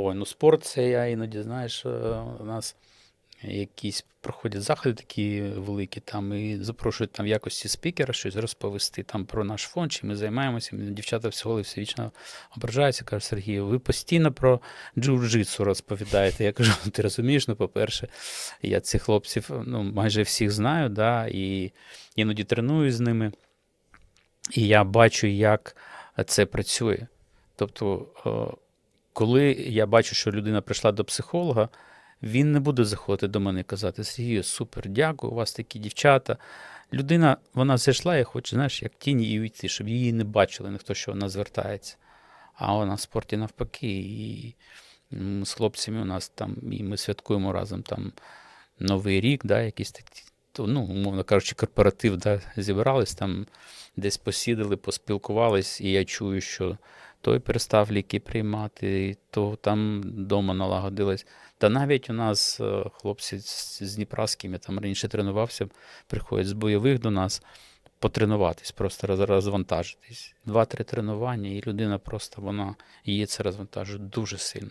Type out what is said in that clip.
Ой, ну спорт це я іноді, знаєш, е, у нас якісь проходять заходи такі великі, там і запрошують там в якості спікера щось розповісти там про наш фонд, чим ми займаємося. Дівчата всього все вічно ображаються, кажуть, Сергію, ви постійно про джиу-джитсу розповідаєте. Я кажу, ти розумієш, ну, по-перше, я цих хлопців ну, майже всіх знаю, да, і іноді треную з ними. І я бачу, як це працює. Тобто, коли я бачу, що людина прийшла до психолога, він не буде заходити до мене і казати: Сергію, супер, дякую, у вас такі дівчата. Людина, вона зайшла і хоче, знаєш, як тіні і уйти, щоб її не бачили, ніхто, що вона звертається. А вона в спорті навпаки. І з хлопцями у нас там, і ми святкуємо разом там Новий рік, да, якісь такі, ну, умовно кажучи, корпоратив, да, зібрались там, десь посідали, поспілкувались, і я чую, що той перестав ліки приймати, то там вдома налагодилось. Та навіть у нас е, хлопці з, з Дніпра, з ким я там раніше тренувався, приходять з бойових до нас потренуватись, просто розвантажитись. Два-три тренування, і людина просто вона її це розвантажує дуже сильно.